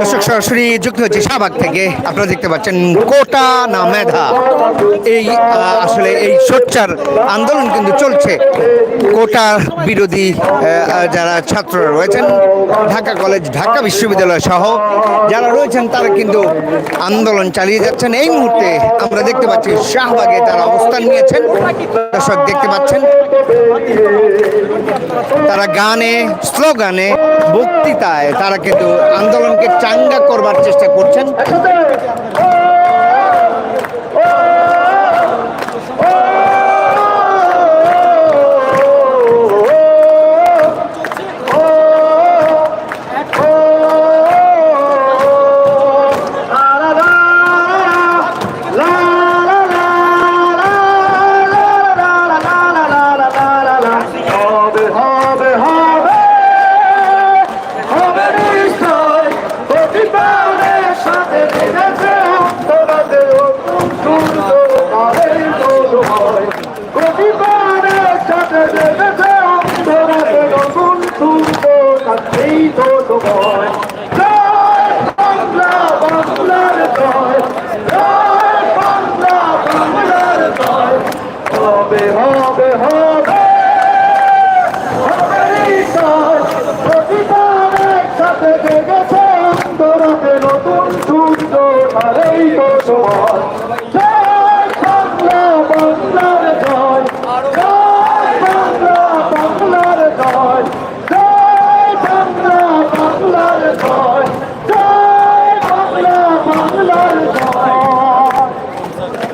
দর্শক সরাসরি যুক্ত হচ্ছে শাহবাগ থেকে। আপনারা দেখতে পাচ্ছেন কোটা না মেধা। এই আসলে এই সোচ্চার আন্দোলন কিন্তু চলছে। কোটা বিরোধী যারা ছাত্ররা রয়েছেন, ঢাকা কলেজ, ঢাকা বিশ্ববিদ্যালয় সহ যারা রয়েছেন, তারা কিন্তু আন্দোলন চালিয়ে যাচ্ছেন। এই মুহূর্তে আমরা দেখতে পাচ্ছি শাহবাগে তারা অবস্থান নিয়েছেন। দর্শক দেখতে পাচ্ছেন, তারা গানে, স্লোগানে বক্তৃতায় তারা কিন্তু আন্দোলনকে চাঙ্গা করবার চেষ্টা করছেন।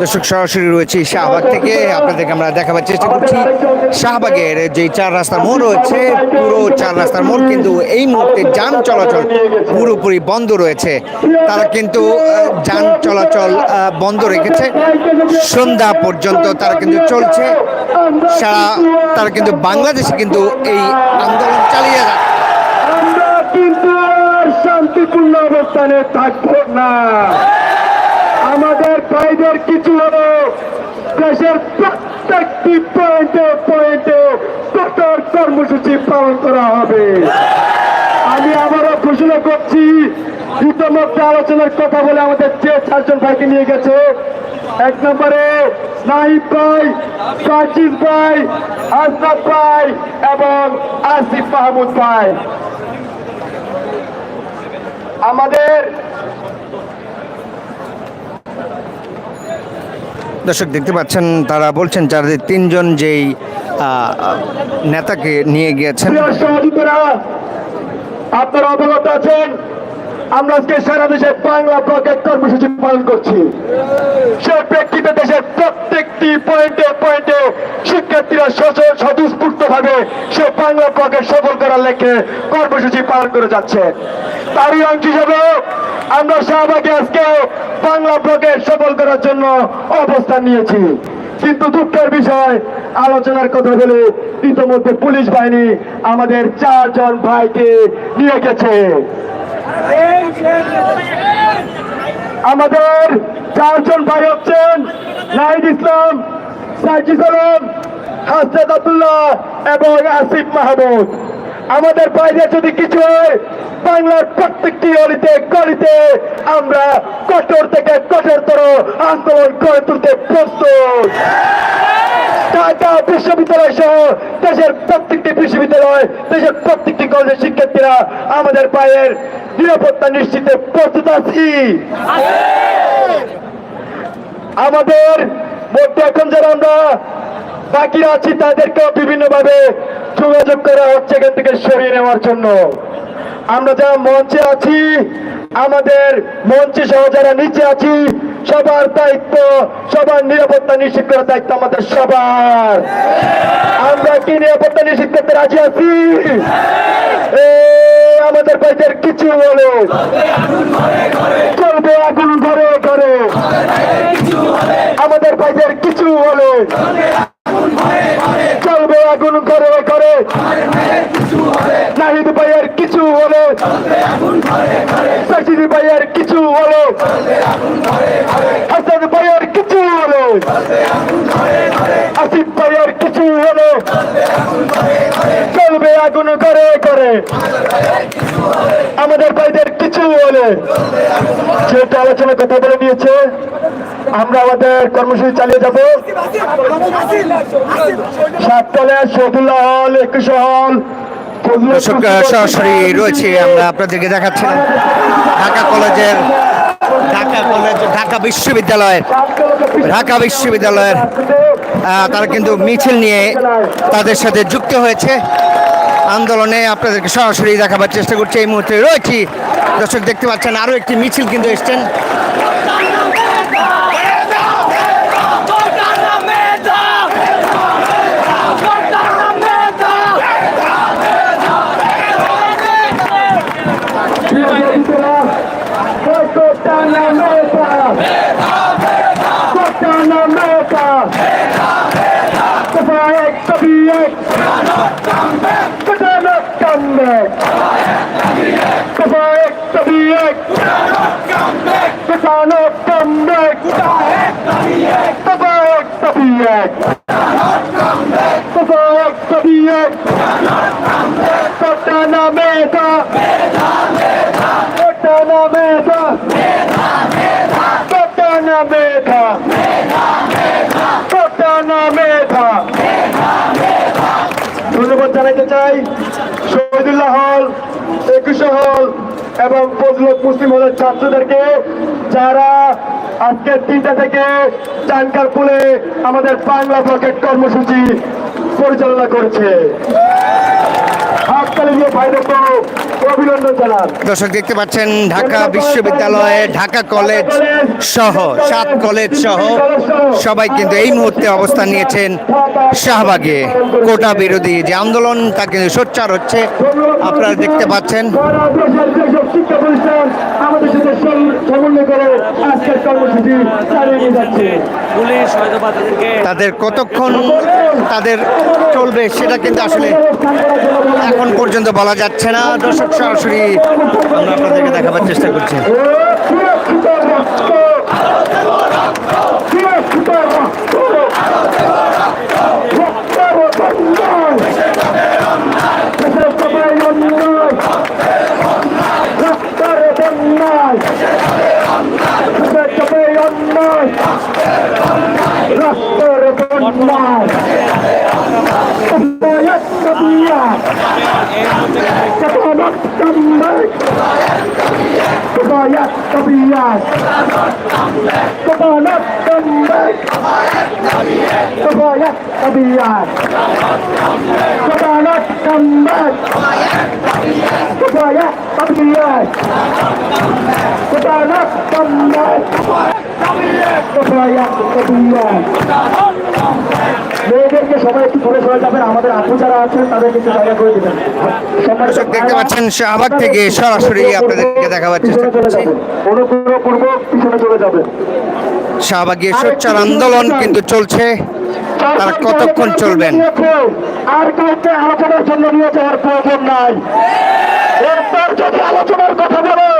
দর্শক, সরাসরি রয়েছে শাহবাগ থেকে। আপনাদেরকে আমরা দেখাবার চেষ্টা করছি শাহবাগের যে চার রাস্তার মোড় রয়েছে, পুরো চার রাস্তার মোড় কিন্তু এই মুহূর্তে যান চলাচল পুরোপুরি বন্ধ রয়েছে। তারা কিন্তু যান চলাচল বন্ধ রেখেছে। সন্ধ্যা পর্যন্ত তারা কিন্তু চলছে। সারা, তারা কিন্তু বাংলাদেশে কিন্তু এই আন্দোলন চালিয়ে যাচ্ছে। শান্তিপূর্ণ অবস্থানে থাকব না। আমাদের ভাইদের কিছু হলো দেশের প্রত্যেকটি পয়েন্টে পয়েন্টে কঠোর কর্মসূচি পালন করা হবে। আমি আবারও ঘোষণা করছি, ইতিমধ্যে আলোচনার কথা বলে আমাদের যে চারজন ভাইকে নিয়ে গেছে, এক নম্বরে নাহিদ ভাই সাজিদ ভাই আশরাফ ভাই এবং আসিফ মাহমুদ ভাই। আমাদের দর্শক দেখতে পাচ্ছেন, তারা বলছেন যাদের তিনজন যেই নেতাকে নিয়ে গিয়েছেন। আপনারা অবগত আছেন, আমরা আজকে সারা দেশে বাংলা ব্লকের কর্মসূচি পালন করছি। সে প্রেক্ষিতে দেশের প্রত্যেকটি পয়েন্টে পয়েন্টে শিক্ষার্থীরা সচল স্বতঃস্ফূর্ত ভাবে সে বাংলা ব্লকের সফল করার লেখে কর্মসূচি পালন করে যাচ্ছে। তারই অংশ হিসেবে আমরা শাহবাগে আজকে বাংলা ব্লকের সফল করার জন্য অবস্থান নিয়েছি। কিন্তু দুঃখের বিষয়, আলোচনার কথা বলে ইতিমধ্যে পুলিশ বাহিনী আমাদের চারজন ভাইকে নিয়ে গেছে। আমাদের চারজন ভাই হচ্ছেন নাহিদ ইসলাম, সাইজিদ আলম হাসনাদ আব্দুল্লাহ এবং আসিফ মাহমুদ। আমাদের বাইরে যদি কিছু হয়, বাংলার প্রত্যেকটি অলিতে, গলিতে আমরা কঠোর থেকে কঠোরতর আন্দোলন করে তুলতে প্রস্তুত। ঢাকা বিশ্ববিদ্যালয় সহ দেশের প্রত্যেকটি বিশ্ববিদ্যালয়, দেশের প্রত্যেকটি কলেজের শিক্ষার্থীরা আমাদের পায়ের নিরাপত্তা নিশ্চিতে প্রস্তুত আছি। আমাদের মধ্যে এখন যারা আমরা বাকি আছি তাদেরকেও বিভিন্নভাবে যোগাযোগ করা হচ্ছে এখান থেকে সরিয়ে নেওয়ার জন্য। আমরা যারা মঞ্চে আছি, আমাদের মঞ্চে সহ যারা নিচে আছি, সবার দায়িত্ব, সবার নিরাপত্তা নিশ্চিত করার দায়িত্ব আমাদের সবার। আমরা কি নিরাপত্তা নিশ্চিত করতে রাজি আছি? আমাদের ভাইদের কিছু বলে। চলবে আগুন ঘরে ঘরে আমাদের ভাইদের কিছু হলে চলবে আগুন ঘরে ঘরে। নাহিদ ভাইয়ের কিছু হলে। সাজিদ ভাইয়ের কিছু হলে। হাসান ভাইয়ের কিছু হলে। আসিফ ভাইয়ের কিছু হলে। হবে আগুন করে করে। আমাদের ভাইদের কিছু হলে। যেহেতু আলোচনা কথা বলে নিয়েছে আমরা আমাদের কর্মসূচি চালিয়ে যাব। সাততলা শহীদুল্লাহ হল একুশ হল দর্শক সরাসরি রয়েছে আমরা আপনাদেরকে দেখাচ্ছিলাম। ঢাকা কলেজের ঢাকা কলেজ ঢাকা বিশ্ববিদ্যালয়ের ঢাকা বিশ্ববিদ্যালয়ের তারা কিন্তু মিছিল নিয়ে তাদের সাথে যুক্ত হয়েছে। আন্দোলনে আপনাদেরকে সরাসরি দেখাবার চেষ্টা করছি। এই মুহূর্তে রয়েছি। দর্শক, দেখতে পাচ্ছেন আরও একটি মিছিল কিন্তু এসছেন। ধন্যবাদ জানাইতে চাই শহীদুল্লাহ হল, একুশে হল এবং ফজলত মুসলিম হলের ছাত্রদেরকে যারা আজকে তিনটা থেকে চানকার পুলে আমাদের বাংলা ব্লকেট কর্মসূচি পরিচালনা করেছে। হাততালি দিয়ে জানান দর্শক দেখতে পাচ্ছেন ঢাকা বিশ্ববিদ্যালয়ে ঢাকা কলেজ সহ সাত কলেজ সহ সবাই কিন্তু এই মুহূর্তে অবস্থান নিয়েছেন শাহবাগে কোটা বিরোধী যে আন্দোলন তা কিন্তু সোচ্চার হচ্ছে। আপনারা দেখতে পাচ্ছেন। তাদের কতক্ষণ তাদের চলবে সেটা কিন্তু আসলে এখন পর্যন্ত বলা যাচ্ছে না। দর্শক সরাসরি আমরা আপনাদেরকে দেখাবার চেষ্টা করছি। কম্বাই Kebanyak kebias Kebanyak kembali Kebanyak kebias Kebanyak kembali Kebanyak kebias Kebanyak kembali Kebanyak kebias মেয়েদেরকে সবাই একটু ধরে সরে যাবেন আমাদের আপু যারা আছেন তাদেরকে একটু জায়গা করে দেবেন। দর্শক দেখতে পাচ্ছেন শাহবাগ থেকে সরাসরি আপনাদেরকে দেখাবার চেষ্টা করছি। অনুগ্রহপূর্বক পিছনে চলে যাবে। শাহবাগের সোচ্চার আন্দোলন কিন্তু চলছে। তারা কতক্ষণ চলবেন? আর কাউকে আলোচনার জন্য নিয়ে যাওয়ার প্রয়োজন নাই। এরপর যদি আলোচনার কথা বলো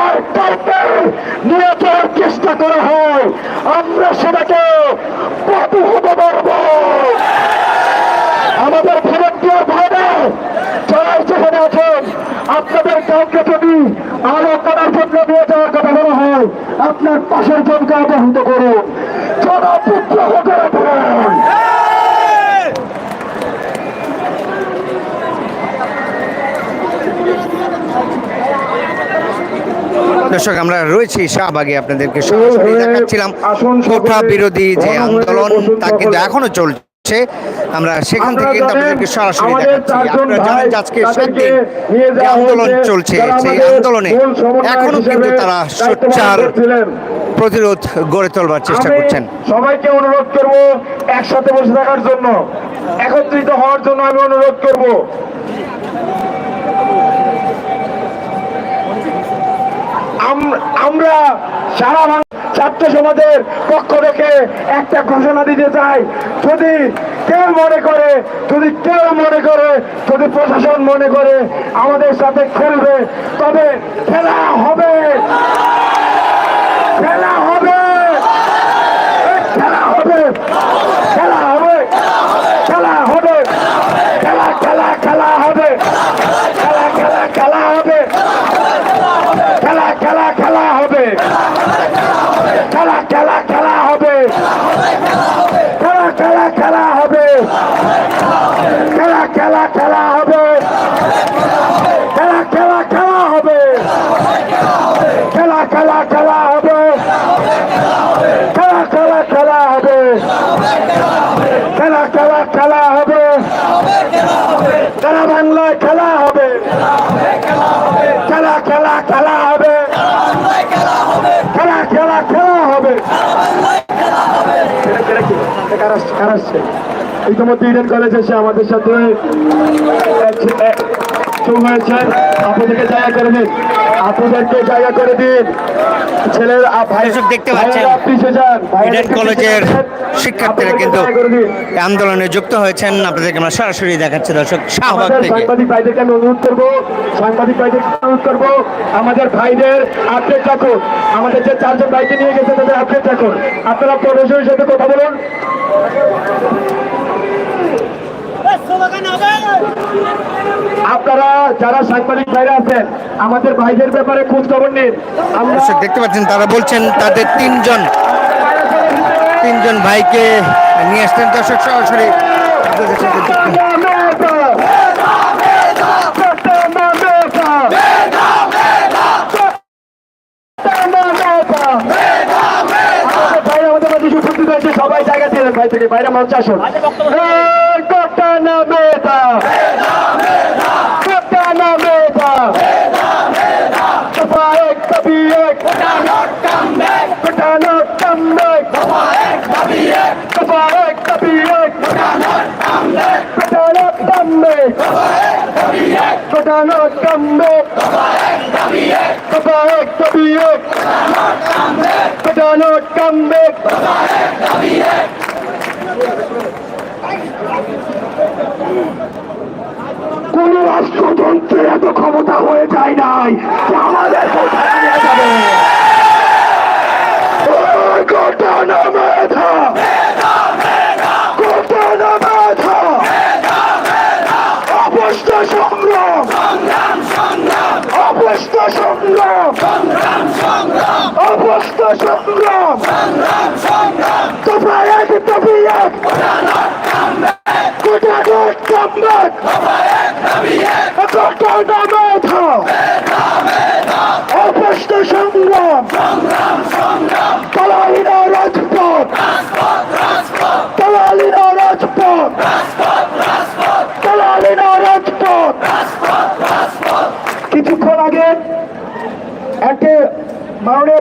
আর কাউকে নিয়ে যাওয়ার চেষ্টা করা হয় আমরা সেটাকে বাবু হতে পারব। আমাদের ভলেন্টিয়ার ভাইরা যারা যেখানে আছেন আপনাদের কাউকে যদি আলো করার জন্য নিয়ে যাওয়ার কথা বলা হয় আপনার পাশের জনকে অবহিত করুন জনবিদ্রোহ করে দেবেন দর্শক আমরা রয়েছি শাহবাগে। আপনাদেরকে সরাসরি দেখাচ্ছিলাম কোঠা বিরোধী যে আন্দোলন তা কিন্তু এখনও চলছে। আমরা সেখান থেকে আপনাদেরকে সরাসরি দেখাচ্ছি। আপনারা জানেন আজকে সাত দিন যে আন্দোলন চলছে সেই আন্দোলনে এখনও কিন্তু তারা সোচ্চার প্রতিরোধ গড়ে তোলবার চেষ্টা করছেন। সবাইকে অনুরোধ করব একসাথে বসে থাকার জন্য। একত্রিত হওয়ার জন্য আমি অনুরোধ করব। আমরা সারা ছাত্র সমাজের পক্ষ থেকে একটা ঘোষণা দিতে চাই। যদি কেউ মনে করে, যদি কেউ মনে করে, যদি প্রশাসন মনে করে আমাদের সাথে খেলবে, তবে খেলা হবে। খেলা খেলা বাংলায় খেলা হবে, খেলা খেলা খেলা হবে, খেলা খেলা খেলা হবে। ইতিমধ্যে ইডেন কলেজ এসে আমাদের সাথে হয়েছে। আপনাদেরকে দয়া করে আপনাদেরকে জায়গা করে দিন। ছেলের দেখতে পাচ্ছেন, ইডেন কলেজের শিক্ষার্থীরা কিন্তু আন্দোলনে যুক্ত হয়েছেন। আপনাদেরকে আমরা সরাসরি দেখাচ্ছি দর্শক শাহবাগ থেকে। সাংবাদিক ভাইদেরকে আমি অনুরোধ করব সাংবাদিক ভাইদেরকে অনুরোধ করব আমাদের ভাইদের আপডেট রাখুন। আমাদের যে চারজন ভাইকে নিয়ে গেছে তাদের আপডেট রাখুন। আপনারা প্রশাসনের সাথে কথা বলুন। আপনারা যারা সাংবাদিক ভাইরা আছেন আমাদের ভাইদের ব্যাপারে খোঁজ খবর নিন আমরা দর্শক দেখতে পাচ্ছেন তারা বলছেন তাদের তিনজন তিনজন ভাইকে নিয়ে আসছেন দর্শক সরাসরি সবাই জায়গা ছিলেন ভাই থেকে বাইরে মঞ্চ আসুন এই ঘটনা বেদা ঘটনা বেদা দফা এক কবি এক ঘটনা কাম ব্যাক দফা এক কবি এক ঘটনা কাম ব্যাক ঘটনা কাম ব্যাক দফা এক কবি এক ঘটনা কাম ব্যাক কোন যায় নাই যে আমাদের কোথায় নিয়ে যাবে? ওই ঘটনা মেধা ঘটনা মেধা অবস্থ সংগ্রাম অবস্থ সংগ্রাম। অবস্থ সংগ্রাম। তোমরা এক তবে এক কোটানোট কামব্যাক ঘটনা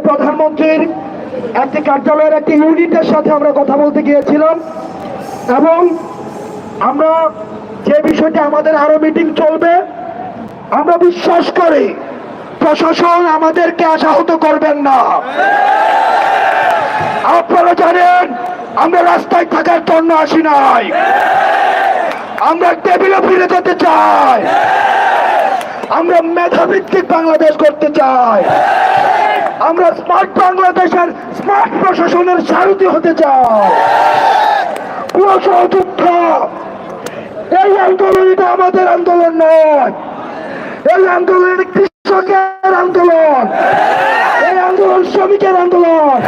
প্রধানমন্ত্রীর একটি কার্যালয়ের একটি ইউনিটের সাথে আমরা কথা বলতে গিয়েছিলাম। এবং আমরা যে বিষয়টি আমাদের আরও মিটিং চলবে, আমরা বিশ্বাস করি প্রশাসন আমাদেরকে আশাহত করবেন না। আপনারা জানেন, আমরা রাস্তায় থাকার জন্য আসি নাই। আমরা টেবিলে ফিরে যেতে চাই। আমরা মেধাভিত্তিক বাংলাদেশ করতে চাই। আমরা স্মার্ট বাংলাদেশের স্মার্ট প্রশাসনের সারথি হতে চাই। এই আন্দোলন এটা আমাদের আন্দোলন নয়। এই আন্দোলন কৃষকের আন্দোলন। এই আন্দোলন শ্রমিকের আন্দোলন।